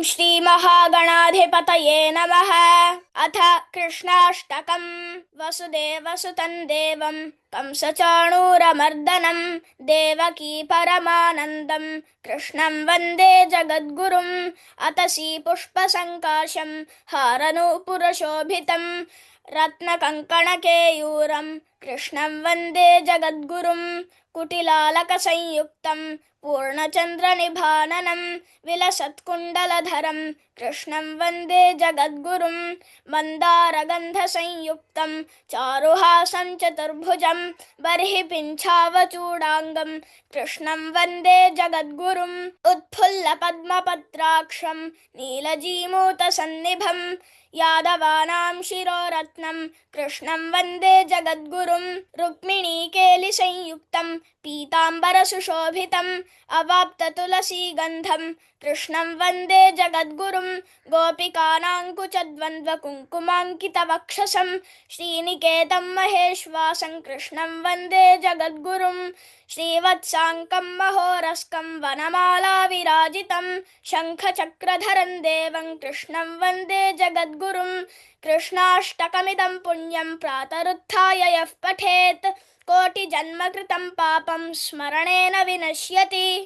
ॐ श्रीमहागणाधिपतये नमः। अथ कृष्णाष्टकम्। वसुदेवसुतं देवं। कंसचाणूरमर्दनं। देवकी परमानन्दं। कृष्णं वंदे जगद्गुरुम् अतसी पुष्पसङ्काशं। हारनूपुरशोभितं। रत्नकङ्कणकेयूरं कृष्णं वन्दे जगद्गुरुं कुटिलालकसंयुक्तं पूर्णचन्द्रनिभाननं विलसत्कुण्डलधरं कृष्णं वन्दे जगद्गुरुं मन्दारगन्धसंयुक्तं चारुहासं चतुर्भुजं बर्हि पिञ्छावचूडाङ्गं कृष्णं वन्दे जगद्गुरुम् उत्फुल्लपद्मपत्राक्षं नीलजीमूतसन्निभं यादवानां शिरोरत्नं कृष्णं वन्दे रुक्मिणीकेलिसंयुक्तं पीताम्बरसुशोभितम् अवाप्ततुलसीगन्धं कृष्णं वन्दे जगद्गुरुं गोपिकानाङ्कुचद्वन्द्वकुङ्कुमाङ्कितवक्षसं श्रीनिकेतं महेश्वासं कृष्णं वन्दे जगद्गुरुं श्रीवत्साङ्कं महोरस्कं वनमालाविराजितं शङ्खचक्रधरं देवं कृष्णं वन्दे जगद्गुरुं कृष्णाष्टकमिदं पुण्यं प्रातरुत्थाय यः पठेत्। कोटिजन्मकृतं पापं स्मरणेन विनश्यति